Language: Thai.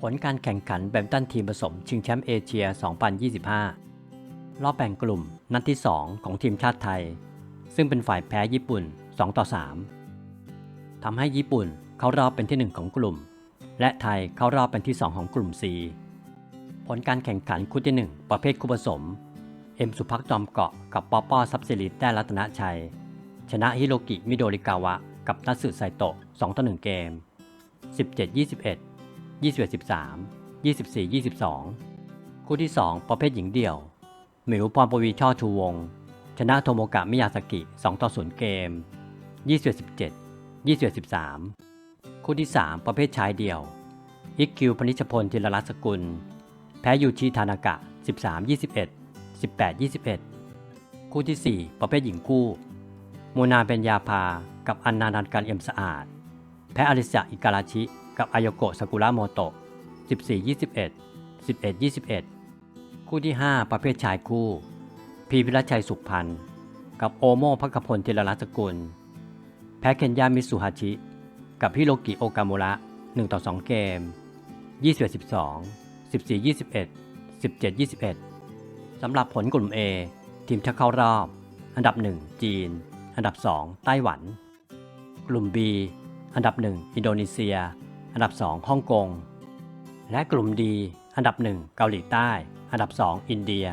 ผลการแข่งขันแบดมินตันทีมผสม ชิงแชมป์เอเชีย 2025 รอบแบ่งกลุ่มนัดที่ 2 ของทีมชาติไทย ซึ่งเป็นฝ่ายแพ้ญี่ปุ่น 2 ต่อ 3 ทำให้ญี่ปุ่นเข้ารอบเป็นที่ 1 ของกลุ่ม และไทยเข้ารอบเป็นที่ 2 ของกลุ่ม C ผลการแข่งขันคู่ที่ 1 ประเภทคู่ผสม เอ็มสุภักจอมเกาะกับปอปอซับซิลิตได้รัตนชัย ชนะฮิโรกิมิโดริกาวะ กับนัตสึไซโตะ2ต่อ1เกม 17-21 21-13 24-22 คู่ที่ 2 ประเภทหญิงเดี่ยว หมิวพรปวีช่อชูวง ชนะโทโมกะมิยาสกิ 2 ต่อ 0 เกม 21-17 21-13 คู่ที่ 3 ประเภทชายเดี่ยว อิกคิวพนิชพลจิรรัสกุล แพ้ยูชิทานากะ 13-21 18-21 คู่ที่ 4 ประเภทหญิงคู่มูนาเบญญาภากับอันนานันการเอ็มสะอาด แพ้อลิสะอิการาชิ กับอายโกะสากุระโมโตะ14-21 11-21 คู่ที่ 5 ประเภทชายคู่ พีพิรชัยสุขพันธ์ กับโอโมพักพลธีรรัตสกุล แพ้เคนยามิสุฮาชิ กับฮิโรกิโอกามุระ1ต่อ2เกม 21-12 14-21 17-21 สำหรับผลกลุ่ม A ทีมจะเข้ารอบ อันดับ 1 จีน อันดับ 2 ไต้หวัน กลุ่ม B อันดับ 1 อินโดนีเซีย อันดับ 2 ฮ่องกง และกลุ่มดีอันดับ 1 เกาหลีใต้ อันดับ 2 อินเดีย